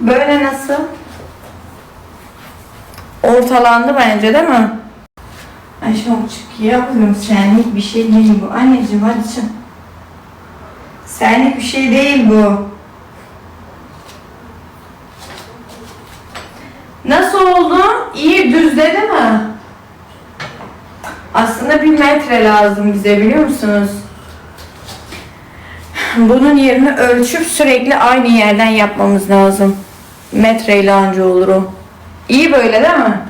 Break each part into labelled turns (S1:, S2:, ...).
S1: Böyle nasıl? Ortalandı bence değil mi? Ay çok çık yavrum senlik bir şey değil bu. Anneciğim hadi çık. Senlik bir şey değil bu. Nasıl oldu? İyi düzledi mi? Aslında bir metre lazım bize biliyor musunuz? Bunun yerini ölçüp sürekli aynı yerden yapmamız lazım. Metreyle anca olur o. İyi böyle değil mi?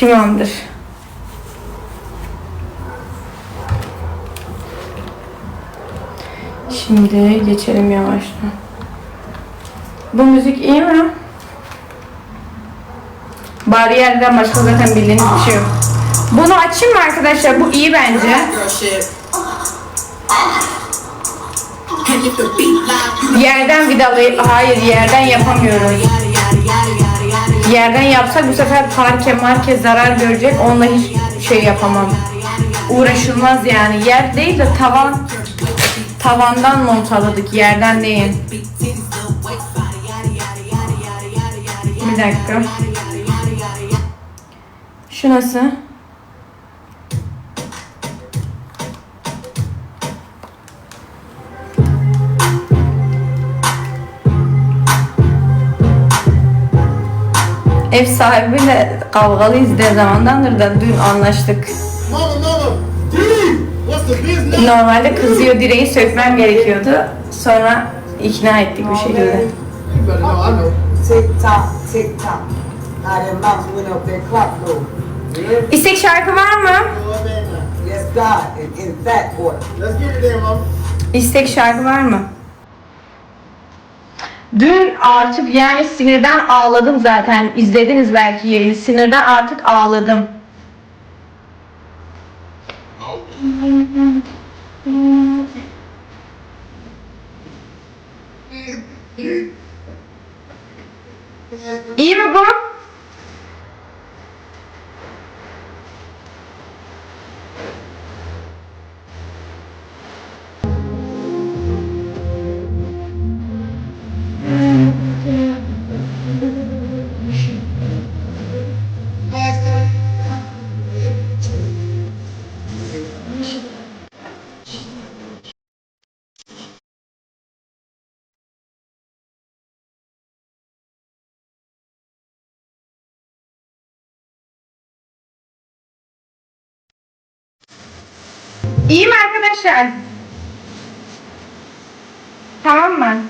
S1: Tamamdır. Şimdi geçelim yavaştan. Bu müzik iyi mi? Bariyerden başka zaten bildiğiniz bir şey yok. Bunu açayım mı arkadaşlar? Bu iyi bence. Yerden vidalı, hayır yerden yapamıyoruz. Yerden yapsak bu sefer parke marke zarar görecek. Onunla hiç şey yapamam. Uğraşılmaz yani. Yer değil de tavan. Tavandan montaladık. Yerden değil.
S2: big titties, little waist
S1: Ev sahibiyle kavgalıyız de zamandandır da dün anlaştık. Normalde kızıyor direği sökmem gerekiyordu. Sonra ikna ettik bir şekilde. İstek şarkı var mı?
S3: You know what I
S1: Dün artık yani sinirden ağladım zaten. İzlediniz belki yayını. Sinirden artık ağladım. İyi mi bu? İyi mi arkadaşlar? Tamam mı?